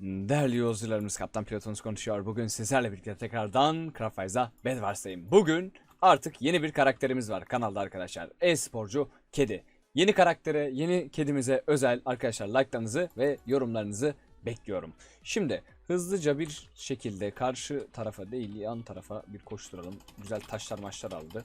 Değerli yolcularımız Kaptan Pilotunuz konuşuyor. Bugün sizlerle birlikte tekrardan Craftwise'a Bedwars'tayım. Bugün artık yeni bir karakterimiz var kanalda arkadaşlar. E-sporcu kedi. Yeni karaktere, yeni kedimize özel arkadaşlar like'larınızı ve yorumlarınızı bekliyorum. Şimdi hızlıca bir şekilde karşı tarafa değil yan tarafa bir koşturalım. Güzel taşlar maçlar aldı.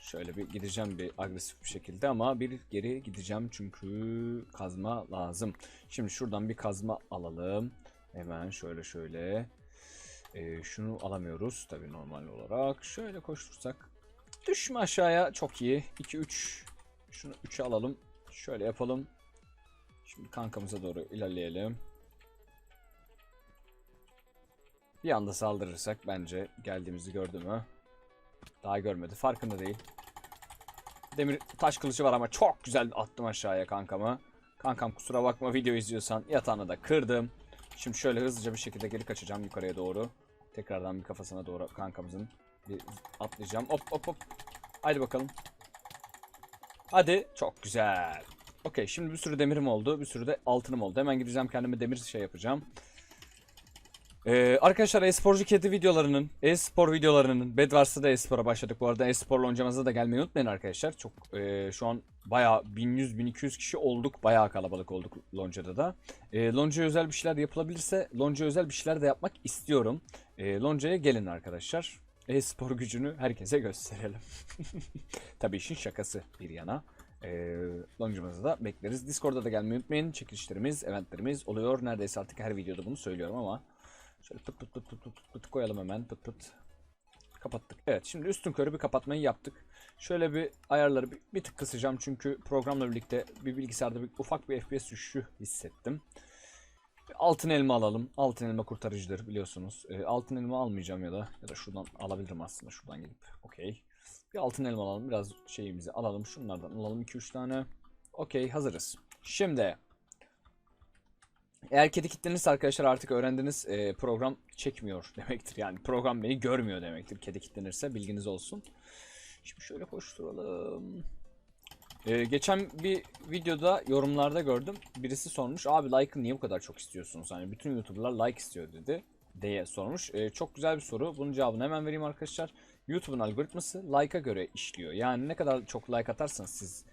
Şöyle bir gideceğim bir agresif bir şekilde ama bir geri gideceğim çünkü kazma lazım. Şimdi şuradan bir kazma alalım. Hemen şöyle şöyle. Ee, şunu alamıyoruz tabii normal olarak. Şöyle koştursak. Düşme aşağıya çok iyi. 2 3. Şunu 3'e alalım. Şöyle yapalım. Şimdi kankamıza doğru ilerleyelim. Bir anda saldırırsak bence geldiğimizi gördü mü? Daha görmedi. Farkında değil. Demir taş kılıcı var ama çok güzel attım aşağıya kankamı. Kankam kusura bakma video izliyorsan yatağını da kırdım. Şimdi şöyle hızlıca bir şekilde geri kaçacağım yukarıya doğru. Tekrardan bir kafasına doğru kankamızın bir atlayacağım. Hop hop hop. Haydi bakalım. Hadi. Çok güzel. Okey şimdi bir sürü demirim oldu. Bir sürü de altınım oldu. Hemen gideceğim kendime demir şey yapacağım. Ee, arkadaşlar e-sporcu kedi videolarının, e-spor videolarının, Bedwars'ta da e-spora başladık. Bu arada e-spor loncamıza da gelmeyi unutmayın arkadaşlar. Çok e, şu an bayağı 1100-1200 kişi olduk. Bayağı kalabalık olduk loncada da. E, loncaya özel bir şeyler yapılabilirse loncaya özel bir şeyler de yapmak istiyorum. E, loncaya gelin arkadaşlar. E-spor gücünü herkese gösterelim. Tabii işin şakası bir yana. E, loncamızı da bekleriz. Discord'da da gelmeyi unutmayın. Çekilişlerimiz, eventlerimiz oluyor. Neredeyse artık her videoda bunu söylüyorum ama Şöyle pıt pıt pıt pıt pıt pıt koyalım hemen pıt pıt. Kapattık. Evet şimdi üstün körü bir kapatmayı yaptık. Şöyle bir ayarları bir, bir tık kısacağım çünkü programla birlikte bir bilgisayarda bir, ufak bir FPS düşüşü hissettim. Altın elma alalım. Altın elma kurtarıcıdır biliyorsunuz. E, altın elma almayacağım ya da ya da şuradan alabilirim aslında şuradan gelip. Okey. Bir altın elma alalım. Biraz şeyimizi alalım. Şunlardan alalım 2-3 tane. Okey hazırız. Şimdi eğer kedi kitlenirse arkadaşlar artık öğrendiniz e, program çekmiyor demektir. Yani program beni görmüyor demektir kedi kitlenirse bilginiz olsun. Şimdi şöyle koşturalım. E, geçen bir videoda yorumlarda gördüm. Birisi sormuş abi like'ı niye bu kadar çok istiyorsunuz? Hani bütün YouTuber'lar like istiyor dedi diye sormuş. E, çok güzel bir soru. Bunun cevabını hemen vereyim arkadaşlar. YouTube'un algoritması like'a göre işliyor. Yani ne kadar çok like atarsanız siz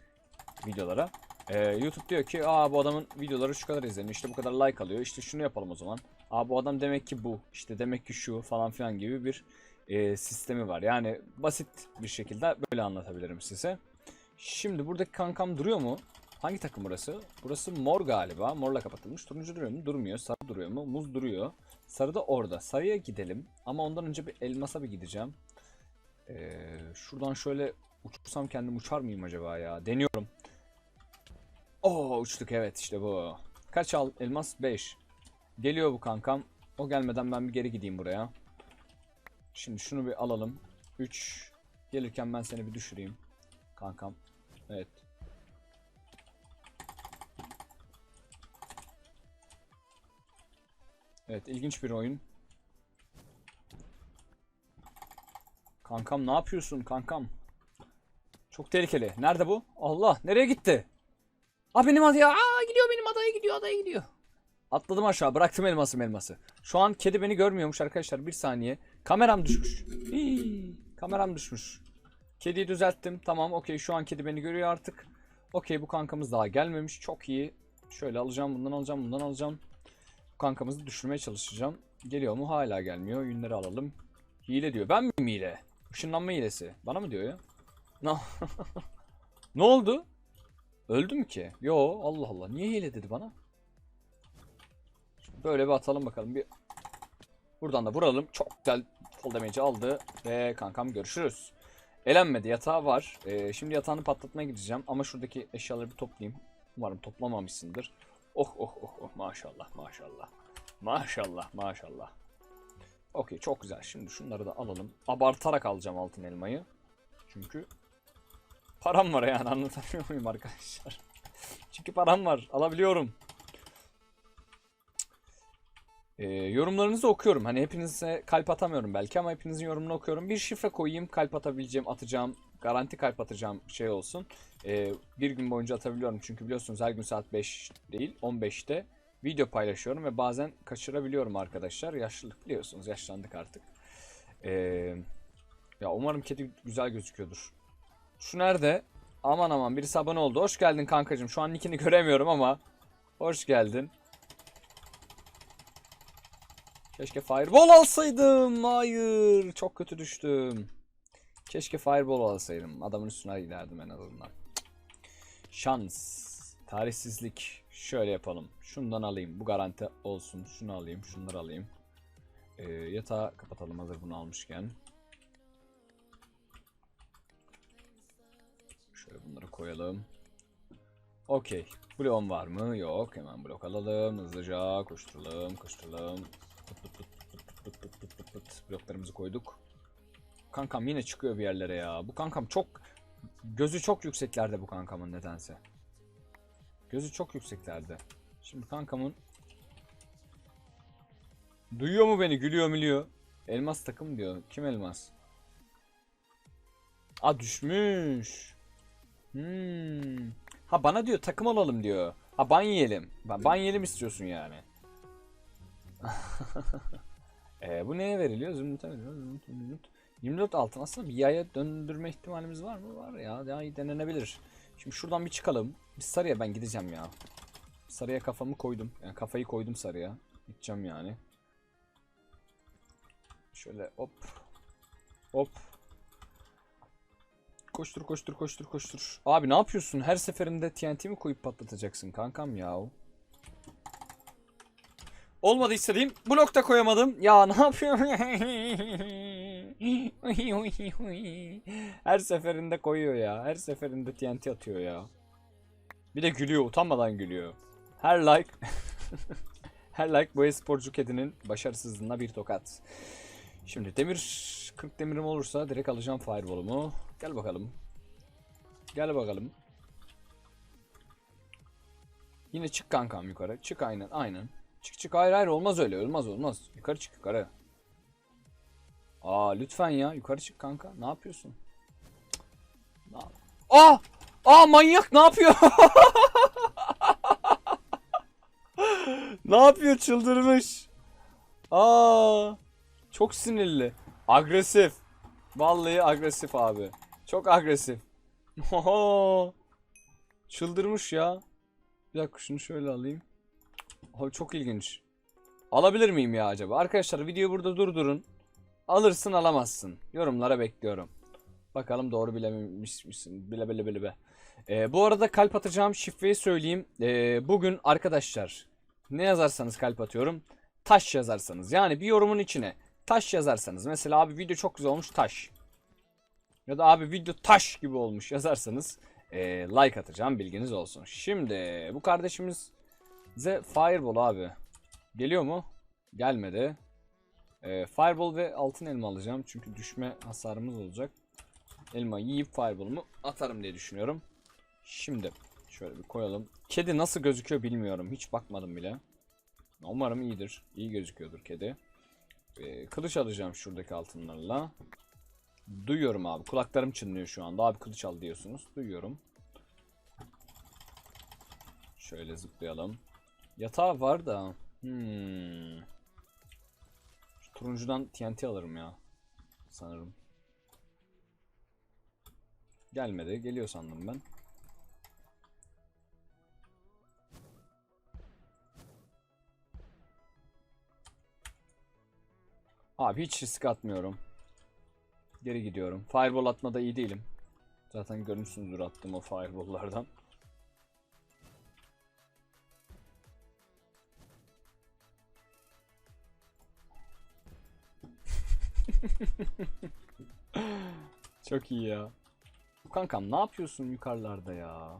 videolara ee, YouTube diyor ki aa bu adamın videoları şu kadar izleniyor işte bu kadar like alıyor işte şunu yapalım o zaman. Aa bu adam demek ki bu işte demek ki şu falan filan gibi bir e, sistemi var. Yani basit bir şekilde böyle anlatabilirim size. Şimdi buradaki kankam duruyor mu? Hangi takım burası? Burası mor galiba. Morla kapatılmış. Turuncu duruyor mu? Durmuyor. Sarı duruyor mu? Muz duruyor. Sarı da orada. Sarıya gidelim. Ama ondan önce bir elmasa bir gideceğim. Ee, şuradan şöyle uçursam kendim uçar mıyım acaba ya? Deniyorum. Oo uçtuk evet işte bu. Kaç al elmas? 5. Geliyor bu kankam. O gelmeden ben bir geri gideyim buraya. Şimdi şunu bir alalım. 3. Gelirken ben seni bir düşüreyim. Kankam. Evet. Evet ilginç bir oyun. Kankam ne yapıyorsun kankam? Çok tehlikeli. Nerede bu? Allah nereye gitti? Aa benim adaya. Aa gidiyor benim adaya gidiyor adaya gidiyor. Atladım aşağı bıraktım elması elması. Şu an kedi beni görmüyormuş arkadaşlar bir saniye. Kameram düşmüş. Hii, kameram düşmüş. Kediyi düzelttim. Tamam okey şu an kedi beni görüyor artık. Okey bu kankamız daha gelmemiş. Çok iyi. Şöyle alacağım bundan alacağım bundan alacağım. Bu kankamızı düşürmeye çalışacağım. Geliyor mu? Hala gelmiyor. Yünleri alalım. Hile diyor. Ben miyim hile? Işınlanma hilesi. Bana mı diyor ya? No. ne oldu? Öldüm ki. Yo Allah Allah. Niye hile dedi bana? Böyle bir atalım bakalım. Bir Buradan da vuralım. Çok güzel fall damage aldı. Ve kankam görüşürüz. Elenmedi. Yatağı var. Ee, şimdi yatağını patlatmaya gideceğim. Ama şuradaki eşyaları bir toplayayım. Umarım toplamamışsındır. Oh oh oh oh maşallah maşallah. Maşallah maşallah. Okey çok güzel. Şimdi şunları da alalım. Abartarak alacağım altın elmayı. Çünkü Param var yani anlatamıyor muyum arkadaşlar? Çünkü param var alabiliyorum. Ee, yorumlarınızı okuyorum. Hani hepinize kalp atamıyorum belki ama hepinizin yorumunu okuyorum. Bir şifre koyayım kalp atabileceğim, atacağım, garanti kalp atacağım şey olsun. Ee, bir gün boyunca atabiliyorum çünkü biliyorsunuz her gün saat 5 değil 15'te video paylaşıyorum ve bazen kaçırabiliyorum arkadaşlar. Yaşlılık biliyorsunuz yaşlandık artık. Ee, ya umarım kedi güzel gözüküyordur. Şu nerede? Aman aman birisi abone oldu. Hoş geldin kankacığım. Şu an nickini göremiyorum ama. Hoş geldin. Keşke fireball alsaydım. Hayır. Çok kötü düştüm. Keşke fireball alsaydım. Adamın üstüne giderdim en azından. Şans. Tarihsizlik. Şöyle yapalım. Şundan alayım. Bu garanti olsun. Şunu alayım. Şunları alayım. Ee, yatağı kapatalım hazır bunu almışken. Şöyle bunları koyalım. Okey. Bloğum var mı? Yok. Hemen blok alalım. Hızlıca koşturalım. Koşturalım. Bloklarımızı koyduk. Kankam yine çıkıyor bir yerlere ya. Bu kankam çok... Gözü çok yükseklerde bu kankamın nedense. Gözü çok yükseklerde. Şimdi kankamın... Duyuyor mu beni? Gülüyor mülüyor. Elmas takım diyor. Kim elmas? Aa düşmüş. Hmm. Ha bana diyor takım olalım diyor. Ha ban yiyelim. Ban, ban yiyelim istiyorsun yani. e, bu neye veriliyor? Zümrüt'e veriliyor. Zümrüt, zümrüt. 24 altın aslında bir yaya döndürme ihtimalimiz var mı? Var ya. Daha iyi denenebilir. Şimdi şuradan bir çıkalım. Bir sarıya ben gideceğim ya. Sarıya kafamı koydum. Yani kafayı koydum sarıya. Gideceğim yani. Şöyle hop. Hop. Koştur koştur koştur koştur. Abi ne yapıyorsun? Her seferinde TNT mi koyup patlatacaksın kankam ya? Olmadı istediğim. Blok da koyamadım. Ya ne yapıyorum? Her seferinde koyuyor ya. Her seferinde TNT atıyor ya. Bir de gülüyor. Utanmadan gülüyor. Her like her like bu sporcu kedinin başarısızlığına bir tokat. Şimdi demir 40 demirim olursa direkt alacağım fireball'umu. Gel bakalım. Gel bakalım. Yine çık kankam yukarı. Çık aynen aynen. Çık çık hayır hayır olmaz öyle olmaz olmaz. Yukarı çık yukarı. Aa lütfen ya yukarı çık kanka. Ne yapıyorsun? Ne yap- Aa! Aa manyak ne yapıyor? ne yapıyor çıldırmış. Aa! Çok sinirli. Agresif. Vallahi agresif abi. Çok agresif. Oho. Çıldırmış ya. Bir dakika şunu şöyle alayım. Abi çok ilginç. Alabilir miyim ya acaba? Arkadaşlar videoyu burada durdurun. Alırsın alamazsın. Yorumlara bekliyorum. Bakalım doğru bilememiş misin? Bile bile bile be. Ee, bu arada kalp atacağım şifreyi söyleyeyim. Ee, bugün arkadaşlar ne yazarsanız kalp atıyorum. Taş yazarsanız yani bir yorumun içine taş yazarsanız. Mesela abi video çok güzel olmuş taş. Ya da abi video taş gibi olmuş yazarsanız ee, like atacağım bilginiz olsun. Şimdi bu kardeşimiz bize Fireball abi. Geliyor mu? Gelmedi. Ee, Fireball ve altın elma alacağım. Çünkü düşme hasarımız olacak. Elma yiyip Fireball'umu atarım diye düşünüyorum. Şimdi şöyle bir koyalım. Kedi nasıl gözüküyor bilmiyorum. Hiç bakmadım bile. Umarım iyidir. İyi gözüküyordur kedi. Ee, kılıç alacağım şuradaki altınlarla. Duyuyorum abi. Kulaklarım çınlıyor şu anda. Abi kılıç al diyorsunuz. Duyuyorum. Şöyle zıplayalım. Yatağı var da. Hmm. Şu turuncudan TNT alırım ya. Sanırım. Gelmedi. Geliyor sandım ben. Abi hiç risk atmıyorum. Geri gidiyorum. Fireball atmada iyi değilim. Zaten görmüşsünüzdür attığım o fireball'lardan. Çok iyi ya. Kankam ne yapıyorsun yukarılarda ya?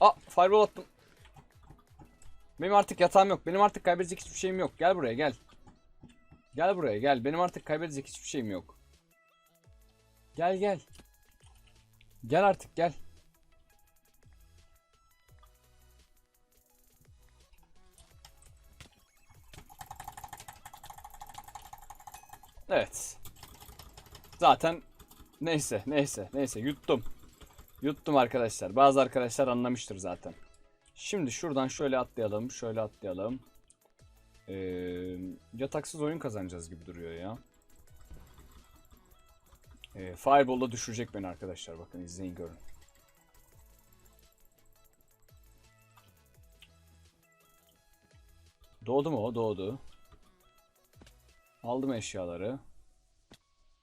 Aa fireball attım. Benim artık yatağım yok. Benim artık kaybedecek hiçbir şeyim yok. Gel buraya gel. Gel buraya gel. Benim artık kaybedecek hiçbir şeyim yok. Gel gel. Gel artık gel. Evet. Zaten neyse neyse neyse yuttum. Yuttum arkadaşlar. Bazı arkadaşlar anlamıştır zaten. Şimdi şuradan şöyle atlayalım. Şöyle atlayalım. Ee, yataksız oyun kazanacağız gibi duruyor ya. Ee, Fireball'da düşürecek beni arkadaşlar. Bakın izleyin görün. Doğdu mu o? Doğdu. Aldım eşyaları.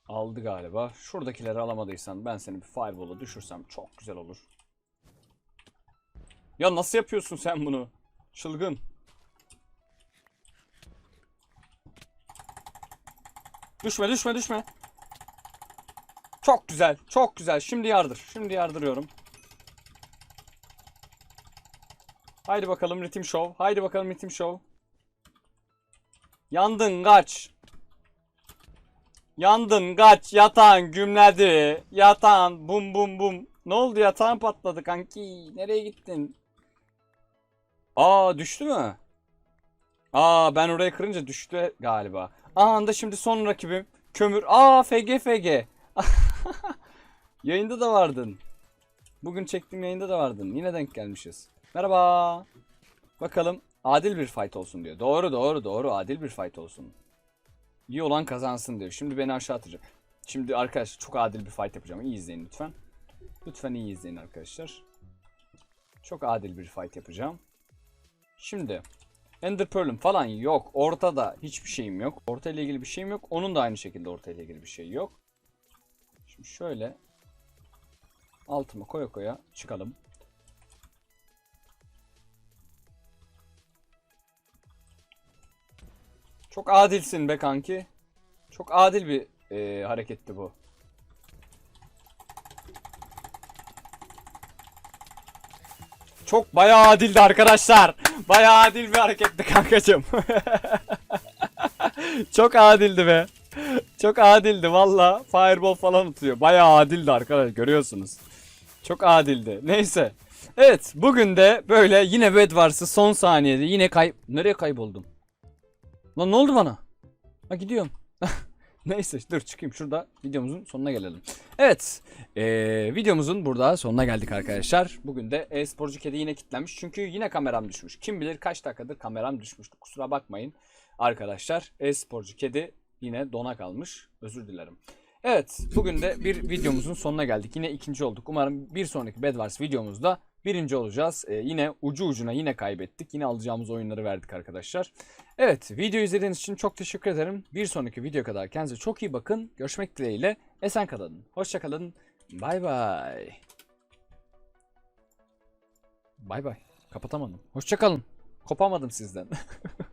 Aldı galiba. Şuradakileri alamadıysan ben seni bir fireball'a düşürsem çok güzel olur. Ya nasıl yapıyorsun sen bunu? Çılgın. Düşme düşme düşme. Çok güzel. Çok güzel. Şimdi yardır. Şimdi yardırıyorum. Haydi bakalım ritim show. Haydi bakalım ritim show. Yandın kaç. Yandın kaç. Yatağın gümledi. Yatağın bum bum bum. Ne oldu yatağın patladı kanki. Nereye gittin? Aa düştü mü? Aa ben oraya kırınca düştü galiba. Anda şimdi son rakibim. Kömür. Aa FG FG. Yayında da vardın. Bugün çektiğim yayında da vardın. Yine denk gelmişiz. Merhaba. Bakalım adil bir fight olsun diyor. Doğru doğru doğru adil bir fight olsun. İyi olan kazansın diyor. Şimdi beni aşağı atacak. Şimdi arkadaşlar çok adil bir fight yapacağım. İyi izleyin lütfen. Lütfen iyi izleyin arkadaşlar. Çok adil bir fight yapacağım. Şimdi Ender Pearl'üm falan yok. Ortada hiçbir şeyim yok. Orta ile ilgili bir şeyim yok. Onun da aynı şekilde orta ile ilgili bir şey yok. Şimdi şöyle altıma koya koya çıkalım. Çok adilsin be kanki. Çok adil bir e, hareketti bu. Çok bayağı adildi arkadaşlar. Bayağı adil bir hareketti kankacığım. Çok adildi be. Çok adildi valla. Fireball falan atıyor. Bayağı adildi arkadaşlar görüyorsunuz. Çok adildi. Neyse. Evet bugün de böyle yine Bed Wars'ı son saniyede yine kay... Nereye kayboldum? Lan ne oldu bana? Ha gidiyorum. Neyse dur çıkayım şurada videomuzun sonuna gelelim. Evet eee, videomuzun burada sonuna geldik arkadaşlar. Bugün de e-sporcu kedi yine kilitlenmiş. Çünkü yine kameram düşmüş. Kim bilir kaç dakikadır kameram düşmüştü. Kusura bakmayın arkadaşlar. E-sporcu kedi yine dona kalmış. Özür dilerim. Evet bugün de bir videomuzun sonuna geldik. Yine ikinci olduk. Umarım bir sonraki Bed Wars videomuzda birinci olacağız. Ee, yine ucu ucuna yine kaybettik. Yine alacağımız oyunları verdik arkadaşlar. Evet video izlediğiniz için çok teşekkür ederim. Bir sonraki video kadar kendinize çok iyi bakın. Görüşmek dileğiyle. Esen kalın. Hoşça kalın. Bay bay. Bay bay. Kapatamadım. Hoşça kalın. Kopamadım sizden.